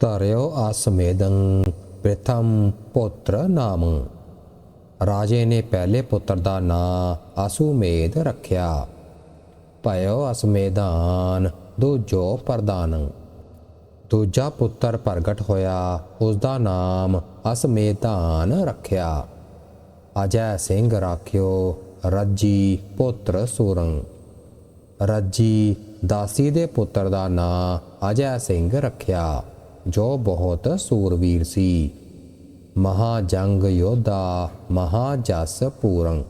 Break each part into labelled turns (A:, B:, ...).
A: ਧਰਿਓ ਅਸਮੇਦੰ ਪ੍ਰਥਮ ਪੁੱਤਰ ਨਾਮ ਰਾਜੇ ਨੇ ਪਹਿਲੇ ਪੁੱਤਰ ਦਾ ਨਾਂ ਅਸੂਮੇਧ ਰੱਖਿਆ ਭਇਓ ਅਸਮੇਧਾਨ ਦੂਜੋ ਪ੍ਰਦਾਨ ਦੂਜਾ ਪੁੱਤਰ ਪ੍ਰਗਟ ਹੋਇਆ ਉਸ ਦਾ ਨਾਮ ਅਸਮੇਧਾਨ ਰੱਖਿਆ ਅਜੈ ਸਿੰਘ ਰਾਖਿਓ ਰੱਜੀ ਪੁੱਤਰ ਸੂਰੰ ਰੱਜੀ ਦਾਸੀ ਦੇ ਪੁੱਤਰ ਦਾ ਨਾਂ ਅਜੈ ਸਿੰਘ ਰੱਖਿਆ ਜੋ ਬਹੁਤ ਸੂਰਵੀਰ ਸੀ। ਮਹਾ ਜੰਗ ਯੋਧਾ, ਮਹਾ ਜਸ ਪੂਰੰ।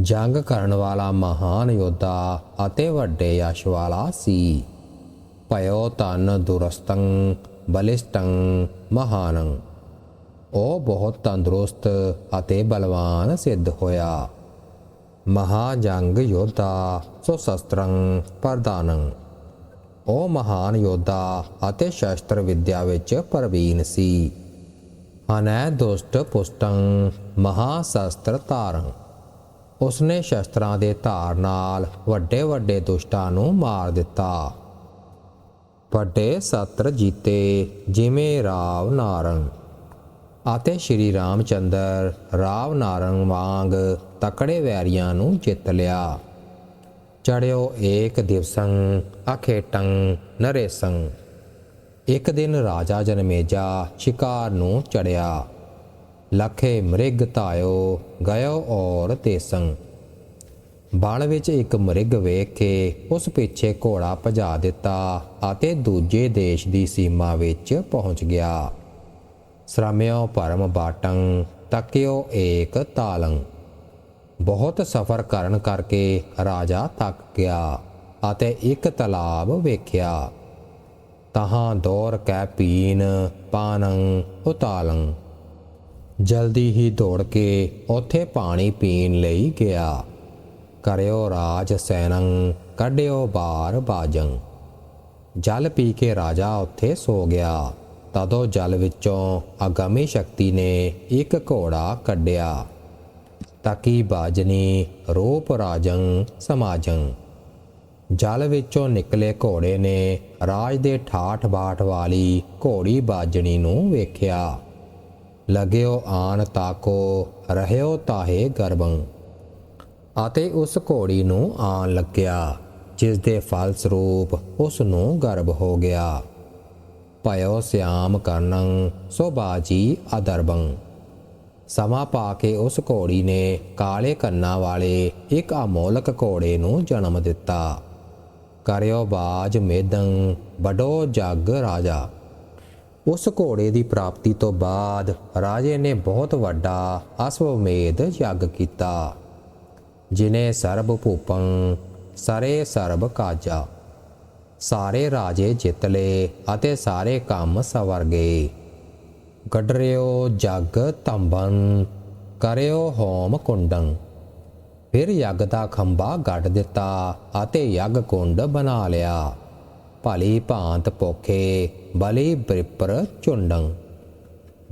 A: ਜੰਗ ਕਰਨ ਵਾਲਾ ਮਹਾਨ ਯੋਧਾ ਅਤੇ ਵੱਡੇ ਯਸ਼ ਵਾਲਾ ਸੀ। ਭਇਓ ਤਨ ਦੁਰਸਤੰ, ਬਲਿਸ਼ਟੰ, ਮਹਾਨੰ। ਉਹ ਬਹੁਤ ਤੰਦਰੁਸਤ ਅਤੇ ਬਲਵਾਨ ਸਿੱਧ ਹੋਇਆ। ਮਹਾ ਜੰਗ ਯੋਧਾ ਸੋ ਸ਼ਸਤਰੰ ਪ੍ਰਦਾਨੰ ਉਹ ਮਹਾਨ ਯੋਧਾ ਅਤੇ ਸ਼ਸਤਰ ਵਿਦਿਆ ਵਿੱਚ ਪ੍ਰਵੀਨ ਸੀ। ਅਨੈ ਦੁਸ਼ਟ ਪੁਸਤੰ ਮਹਾ ਸ਼ਸਤਰ ਧਾਰੰ। ਉਸਨੇ ਸ਼ਸਤਰਾਂ ਦੇ ਧਾਰ ਨਾਲ ਵੱਡੇ ਵੱਡੇ ਦੁਸ਼ਟਾਂ ਨੂੰ ਮਾਰ ਦਿੱਤਾ। ਵੱਡੇ ਸਤਰ ਜੀਤੇ ਜਿਵੇਂ ਰਾਵ ਨਾਰੰਗ ਅਤੇ ਸ਼੍ਰੀ ਰਾਮਚੰਦਰ ਰਾਵ ਨਾਰੰਗ ਵਾਂਗ ਤਕੜੇ ਵੈਰੀਆਂ ਨੂੰ ਜਿੱਤ ਲਿਆ। ਚੜਿਓ ਏਕ ਦਿਵਸੰ ਅਖੇਟੰ ਨਰੇਸੰ ਇੱਕ ਦਿਨ ਰਾਜਾ ਜਨਮੇਜਾ ਸ਼ਿਕਾਰ ਨੂੰ ਚੜਿਆ। ਲਖੇ ਮ੍ਰਿਗ ਧਾਇਓ, ਗਇਓ ਔਰ ਤੇਸੰ। ਬਣ ਵਿੱਚ ਇੱਕ ਮ੍ਰਿਗ ਵੇਖ ਕੇ ਉਸ ਪਿੱਛੇ ਘੋੜਾ ਭਜਾ ਦਿੱਤਾ ਅਤੇ ਦੂਜੇ ਦੇਸ਼ ਦੀ ਸੀਮਾ ਵਿੱਚ ਪਹੁੰਚ ਗਿਆ। ਸ਼ਰਮਿਓ ਪਰਮ ਬਾਟੰ, ਤਕਿਓ ਏਕ ਤਾਲੰ। ਬਹੁਤ ਸਫ਼ਰ ਕਰਨ ਕਰਕੇ ਰਾਜਾ ਥੱਕ ਗਿਆ ਅਤੇ ਇੱਕ ਤਲਾਬ ਵੇਖਿਆ। ਤਹਾਂ ਦੌਰ ਕੈ ਪੀਨ, ਪਾਨੰ ਉਤਾਲੰ। ਜਲਦੀ ਹੀ ਦੌੜ ਕੇ ਉੱਥੇ ਪਾਣੀ ਪੀਣ ਲਈ ਗਿਆ। ਕਰਿਓ ਰਾਜ ਸੈਨੰ, ਕੱਢਿਓ ਬਾਰ ਬਾਜੰ। ਜਲ ਪੀ ਕੇ ਰਾਜਾ ਉੱਥੇ ਸੋ ਗਿਆ। ਤਦੋਂ ਜਲ ਵਿੱਚੋਂ ਅਗਮੀ ਸ਼ਕਤੀ ਨੇ ਇੱਕ ਘੋੜਾ ਕੱਢਿਆ। ਤਾਕੀ ਬਾਜਨੀ ਰੂਪ ਰਾਜੰ ਸਮਾਜੰ। ਜਲ ਵਿੱਚੋਂ ਨਿਕਲੇ ਘੋੜੇ ਨੇ ਰਾਜ ਦੇ ਠਾਠ ਬਾਠ ਵਾਲੀ ਘੋੜੀ ਬਾਜਣੀ ਨੂੰ ਵੇਖਿਆ। ਲਗਿਓ ਆਨ ਤਾਕੋ ਰਹਿਓ ਤਾਹੇ ਗਰਬੰ। ਅਤੇ ਉਸ ਘੋੜੀ ਨੂੰ ਆਣ ਲੱਗਿਆ, ਜਿਸ ਦੇ ਫਲ ਸਰੂਪ ਉਸ ਨੂੰ ਗਰਭ ਹੋ ਗਿਆ। ਭਇਓ ਸਿਆਮ ਕਰਨੰ, ਸੋ ਬਾਜੀ ਅਦਰਬੰ। ਸਮਾਂ ਪਾ ਕੇ ਉਸ ਘੋੜੀ ਨੇ ਕਾਲੇ ਕੰਨਾਂ ਵਾਲੇ ਇੱਕ ਅਮੋਲਕ ਘੋੜੇ ਨੂੰ ਜਨਮ ਦਿੱਤਾ। ਕਰਿਓ ਬਾਜ ਮੇਦੰ ਬਡੋ ਜੱਗ ਰਾਜਾ। ਉਸ ਘੋੜੇ ਦੀ ਪ੍ਰਾਪਤੀ ਤੋਂ ਬਾਅਦ ਰਾਜੇ ਨੇ ਬਹੁਤ ਵੱਡਾ ਅਸਵਮੇਧ ਯੱਗ ਕੀਤਾ, ਜਿਨੇ ਸਰਬ ਭੂਪੰ, ਸਰੇ ਸਰਬ ਕਾਜਾ। ਸਾਰੇ ਰਾਜੇ ਜਿੱਤ ਲਏ ਅਤੇ ਸਾਰੇ ਕੰਮ ਸਵਰ ਗਏ। ਗੱਡਰਿਓ ਜਗ ਤੰਬਨ, ਕਰਿਓ ਹੋਮ ਕੁੰਡੰ ਫਿਰ ਯੱਗ ਦਾ ਖੰਭਾ ਗੱਡ ਦਿੱਤਾ ਅਤੇ ਯੱਗ ਕੁੰਡ ਬਣਾ ਲਿਆ। ਭਲੀ ਭਾਂਤ ਪੋਖੇ ਬਲੀ ਬ੍ਰਿਪਰ ਚੁੰਡੰ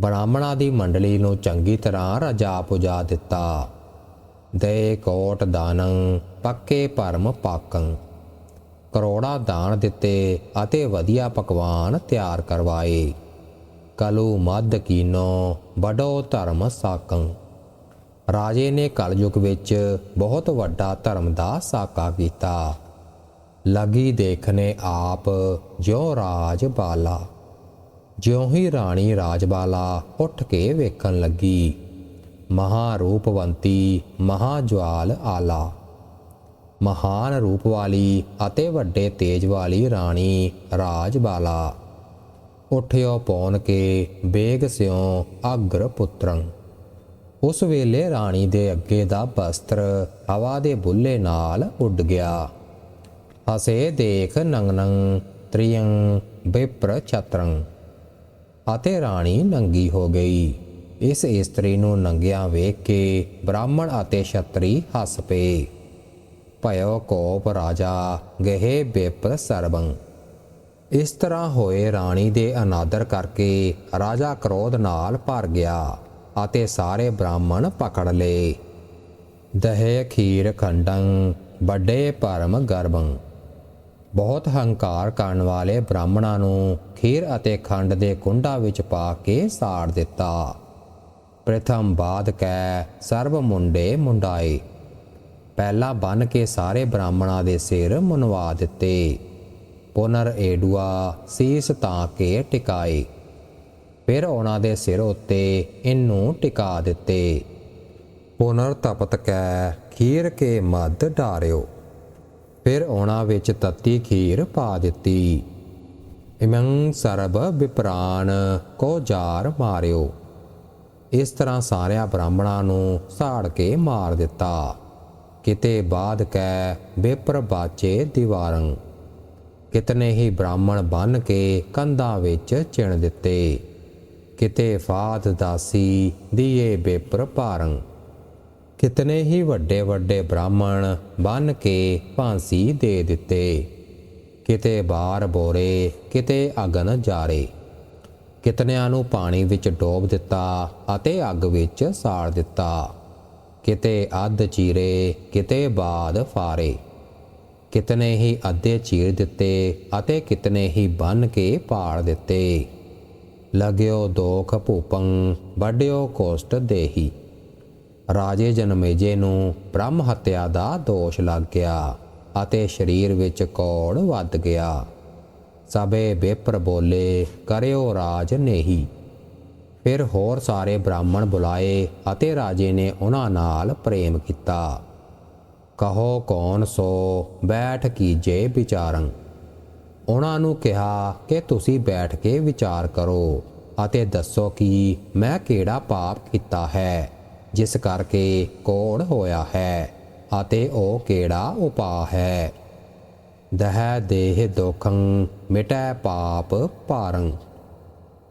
A: ਬ੍ਰਾਹਮਣਾ ਦੀ ਮੰਡਲੀ ਨੂੰ ਚੰਗੀ ਤਰ੍ਹਾਂ ਰਜਾ ਪੁਜਾ ਦਿੱਤਾ। ਦੇ ਕੋਟ ਦਾਨੰ, ਪੱਕੇ ਪਰਮ ਪਾਕੰ। ਕਰੋੜਾ ਦਾਨ ਦਿੱਤੇ ਅਤੇ ਵਧੀਆ ਪਕਵਾਨ ਤਿਆਰ ਕਰਵਾਏ। ਕਲੂ ਮਦ ਕੀਨੋ ਬਡੋ ਧਰਮ ਸਾਕੰ ਰਾਜੇ ਨੇ ਕਲਯੁਗ ਵਿੱਚ ਬਹੁਤ ਵੱਡਾ ਧਰਮ ਦਾ ਸਾਕਾ ਕੀਤਾ ਲਗੀ ਦੇਖਨੇ ਆਪ ਜਿਉ ਰਾਜ ਬਾਲਾ ਜਿਉਂ ਹੀ ਰਾਣੀ ਰਾਜਬਾਲਾ ਉੱਠ ਕੇ ਵੇਖਣ ਲੱਗੀ ਮਹਾ ਰੂਪਵੰਤੀ ਮਹਾ ਜਵਾਲ ਆਲਾ ਮਹਾਨ ਰੂਪ ਵਾਲੀ ਅਤੇ ਵੱਡੇ ਤੇਜ ਵਾਲੀ ਰਾਣੀ ਰਾਜਬਾਲਾ ਉਠਿਓ ਪੌਣ ਕੇ, ਬੇਗ ਸਿਓ ਅਗਰ ਪੁੱਤਰੰ। ਉਸ ਵੇਲੇ ਰਾਣੀ ਦੇ ਅੱਗੇ ਦਾ ਬਸਤਰ ਹਵਾ ਦੇ ਬੁੱਲੇ ਨਾਲ ਉੱਡ ਗਿਆ। ਹਸੇ ਦੇਖ ਨੰਗਨੰ ਤ੍ਰਿਯੰ ਬਿਪਰ ਛਤਰੰ ਅਤੇ ਰਾਣੀ ਨੰਗੀ ਹੋ ਗਈ। ਇਸ ਇਸਤਰੀ ਨੂੰ ਨੰਗਿਆਂ ਵੇਖ ਕੇ ਬ੍ਰਾਹਮਣ ਅਤੇ ਛਤਰੀ ਹੱਸ ਪਏ। ਭਇਓ ਕੋਪ ਰਾਜਾ ਗਹੇ ਬਿਪਰ ਸਰਬੰ ਇਸ ਤਰ੍ਹਾਂ ਹੋਏ ਰਾਣੀ ਦੇ ਅਨਾਦਰ ਕਰਕੇ ਰਾਜਾ ਕ੍ਰੋਧ ਨਾਲ ਭਰ ਗਿਆ ਅਤੇ ਸਾਰੇ ਬ੍ਰਾਹਮਣ ਪਕੜ ਲਏ। ਦਹੇ, ਖੀਰ, ਖੰਡੰ, ਵੱਡੇ ਪਰਮ ਗਰਭੰ। ਬਹੁਤ ਹੰਕਾਰ ਕਰਨ ਵਾਲੇ ਬ੍ਰਾਹਮਣਾਂ ਨੂੰ ਖੀਰ ਅਤੇ ਖੰਡ ਦੇ ਕੁੰਡਾ ਵਿੱਚ ਪਾ ਕੇ ਸਾੜ ਦਿੱਤਾ। ਪ੍ਰਥਮ ਬਾਦ ਕੈ, ਸਰਬ ਮੁੰਡੇ ਮੁੰਡਾਏ। ਪਹਿਲਾ ਬਨ ਕੇ ਸਾਰੇ ਬ੍ਰਾਹਮਣਾਂ ਦੇ ਸਿਰ ਮਨਵਾ ਦਿੱਤੇ। ਪੁਨਰ ਏਡੂਆ ਸੀਸ ਤਾਂ ਕੇ ਟਿਕਾਏ। ਫਿਰ ਉਹਨਾਂ ਦੇ ਸਿਰ ਉੱਤੇ ਇਹਨੂੰ ਟਿਕਾ ਦਿੱਤੇ। ਪੁਨਰ ਤਪਤ ਕੈ, ਖੀਰ ਕੇ ਮੱਧ ਡਾਰਿਓ। ਫਿਰ ਉਹਨਾਂ ਵਿੱਚ ਤੱਤੀ ਖੀਰ ਪਾ ਦਿੱਤੀ। ਇਮੰ ਸਰਬ ਵਿਪਰਾਨ ਕੋ ਜਾਰ ਮਾਰਿਓ। ਇਸ ਤਰ੍ਹਾਂ ਸਾਰਿਆਂ ਬ੍ਰਾਹਮਣਾਂ ਨੂੰ ਸਾੜ ਕੇ ਮਾਰ ਦਿੱਤਾ। ਕਿਤੇ ਬਾਦ ਕੈ, ਬੇਪਰ ਬਾਚੇ ਦੀਵਾਰੰ। ਕਿਤਨੇ ਹੀ ਬ੍ਰਾਹਮਣ ਬਨ ਕੇ ਕੰਧਾਂ ਵਿੱਚ ਚਿਣ ਦਿੱਤੇ। ਕਿਤੇ ਫਾਦ ਦਾਸੀ ਦੀਏ ਬੇਪਰ ਪਾਰੰ ਕਿਤਨੇ ਹੀ ਵੱਡੇ ਵੱਡੇ ਬ੍ਰਾਹਮਣ ਬਨ ਕੇ ਭਾਂਸੀ ਦੇ ਦਿੱਤੇ। ਕਿਤੇ ਬਾਰ ਬੋਰੇ, ਕਿਤੇ ਅਗਨ ਜਾਰੇ। ਕਿਤਨਿਆਂ ਨੂੰ ਪਾਣੀ ਵਿੱਚ ਡੋਬ ਦਿੱਤਾ ਅਤੇ ਅੱਗ ਵਿੱਚ ਸਾੜ ਦਿੱਤਾ। ਕਿਤੇ ਅੱਧ ਚੀਰੇ, ਕਿਤੇ ਬਾਦ ਫਾਰੇ। ਕਿਤਨੇ ਹੀ ਅੱਧੇ ਚੀਰ ਦਿੱਤੇ ਅਤੇ ਕਿਤਨੇ ਹੀ ਬੰਨ ਕੇ ਪਾੜ ਦਿੱਤੇ। ਲਗਿਓ ਦੋਖ ਭੂਪੰ, ਵੱਡਿਓ ਕੋਸ਼ਟ ਦੇਹੀ। ਰਾਜੇ ਜਨਮੇਜੇ ਨੂੰ ਬ੍ਰਹਮ ਹੱਤਿਆ ਦਾ ਦੋਸ਼ ਲੱਗ ਗਿਆ ਅਤੇ ਸਰੀਰ ਵਿੱਚ ਕੋੜ ਵੱਧ ਗਿਆ। ਸਭੇ ਬੇਪਰ ਬੋਲੇ, ਕਰਿਓ ਰਾਜ ਨੇਹੀ। ਫਿਰ ਹੋਰ ਸਾਰੇ ਬ੍ਰਾਹਮਣ ਬੁਲਾਏ ਅਤੇ ਰਾਜੇ ਨੇ ਉਹਨਾਂ ਨਾਲ ਪ੍ਰੇਮ ਕੀਤਾ। ਕਹੋ ਕੌਣ ਸੋ, ਬੈਠ ਕੀਜੇ ਵਿਚਾਰੰ। ਉਹਨਾਂ ਨੂੰ ਕਿਹਾ ਕਿ ਤੁਸੀਂ ਬੈਠ ਕੇ ਵਿਚਾਰ ਕਰੋ ਅਤੇ ਦੱਸੋ ਕਿ ਮੈਂ ਕਿਹੜਾ ਪਾਪ ਕੀਤਾ ਹੈ, ਜਿਸ ਕਰਕੇ ਕੋੜ ਹੋਇਆ ਹੈ ਅਤੇ ਉਹ ਕਿਹੜਾ ਉਪਾਅ ਹੈ। ਦਹਿ ਦੇਹ ਦੁਖੰ ਮਿਟੈ ਪਾਪ ਭਾਰੰ।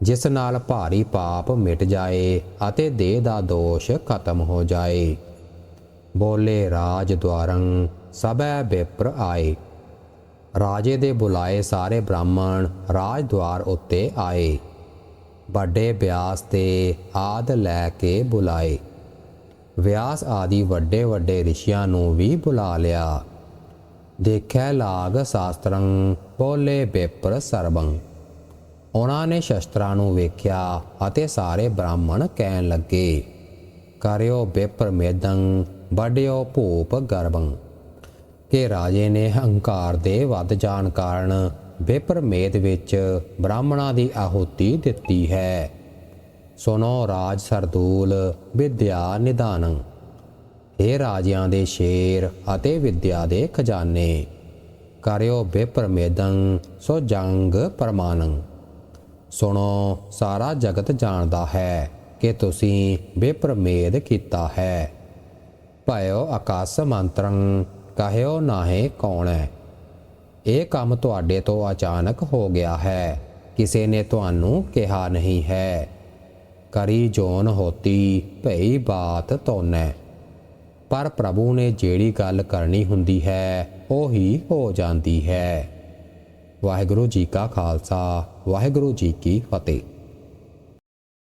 A: ਜਿਸ ਨਾਲ ਭਾਰੀ ਪਾਪ ਮਿਟ ਜਾਏ ਅਤੇ ਦੇਹ ਦਾ ਦੋਸ਼ ਖਤਮ ਹੋ ਜਾਏ। ਬੋਲੇ ਰਾਜ ਦਵਾਰੰ ਸਭੈ ਬੇਪਰ ਆਏ। ਰਾਜੇ ਦੇ ਬੁਲਾਏ ਸਾਰੇ ਬ੍ਰਾਹਮਣ ਰਾਜ ਦੁਆਰ ਉੱਤੇ ਆਏ। ਵੱਡੇ ਵਿਆਸ ਤੇ ਆਦ ਲੈ ਕੇ ਬੁਲਾਏ। ਵਿਆਸ ਆਦਿ ਵੱਡੇ ਵੱਡੇ ਰਿਸ਼ੀਆਂ ਨੂੰ ਵੀ ਬੁਲਾ ਲਿਆ। ਦੇਖੈ ਲਾਗ ਸ਼ਾਸਤਰੰ, ਬੋਲੇ ਬੇਪਰ ਸਰਬੰ। ਉਹਨਾਂ ਨੇ ਸ਼ਸਤਰਾਂ ਨੂੰ ਵੇਖਿਆ ਅਤੇ ਸਾਰੇ ਬ੍ਰਾਹਮਣ ਕਹਿਣ ਲੱਗੇ, ਕਰਿਓ ਬਿਪਰ ਮੇਦੰ ਵੱਡਿਓ ਭੂਪ ਗਰਬੰ ਕਿ ਰਾਜੇ ਨੇ ਹੰਕਾਰ ਦੇ ਵੱਧ ਜਾਣ ਕਾਰਨ ਬਿਪਰ ਮੇਦ ਵਿੱਚ ਬ੍ਰਾਹਮਣਾਂ ਦੀ ਆਹੂਤੀ ਦਿੱਤੀ ਹੈ। ਸੁਨੋ ਰਾਜ ਸਰਦੂਲ, ਵਿਦਿਆ ਨਿਦਾਨੰ ਇਹ ਰਾਜਿਆਂ ਦੇ ਸ਼ੇਰ ਅਤੇ ਵਿਦਿਆ ਦੇ ਖਜ਼ਾਨੇ, ਕਰਿਓ ਬੇਪਰਮੇਦੰ ਸੋ ਜੰਗ ਪਰਮਾਨੰ। ਸੁਣੋ, ਸਾਰਾ ਜਗਤ ਜਾਣਦਾ ਹੈ ਕਿ ਤੁਸੀਂ ਬੇਪਰਮੇਦ ਕੀਤਾ ਹੈ। ਭਇਓ ਆਕਾਸ ਮੰਤਰੰ, ਕਹਿਓ ਨਾਹੇ ਕੌਣ ਹੈ? ਇਹ ਕੰਮ ਤੁਹਾਡੇ ਤੋਂ ਅਚਾਨਕ ਹੋ ਗਿਆ ਹੈ। ਕਿਸੇ ਨੇ ਤੁਹਾਨੂੰ ਕਿਹਾ ਨਹੀਂ ਹੈ। ਕਰੀ ਜੋਨ ਹੋਤੀ, ਭਈ ਬਾਤ ਤੋਨੈ। ਪਰ ਪ੍ਰਭੂ ਨੇ ਜਿਹੜੀ ਗੱਲ ਕਰਨੀ ਹੁੰਦੀ ਹੈ, ਉਹ ਹੀ ਹੋ ਜਾਂਦੀ ਹੈ। ਵਾਹਿਗੁਰੂ ਜੀ ਕਾ ਖਾਲਸਾ, ਵਾਹਿਗੁਰੂ ਜੀ ਕੀ ਫਤਿਹ।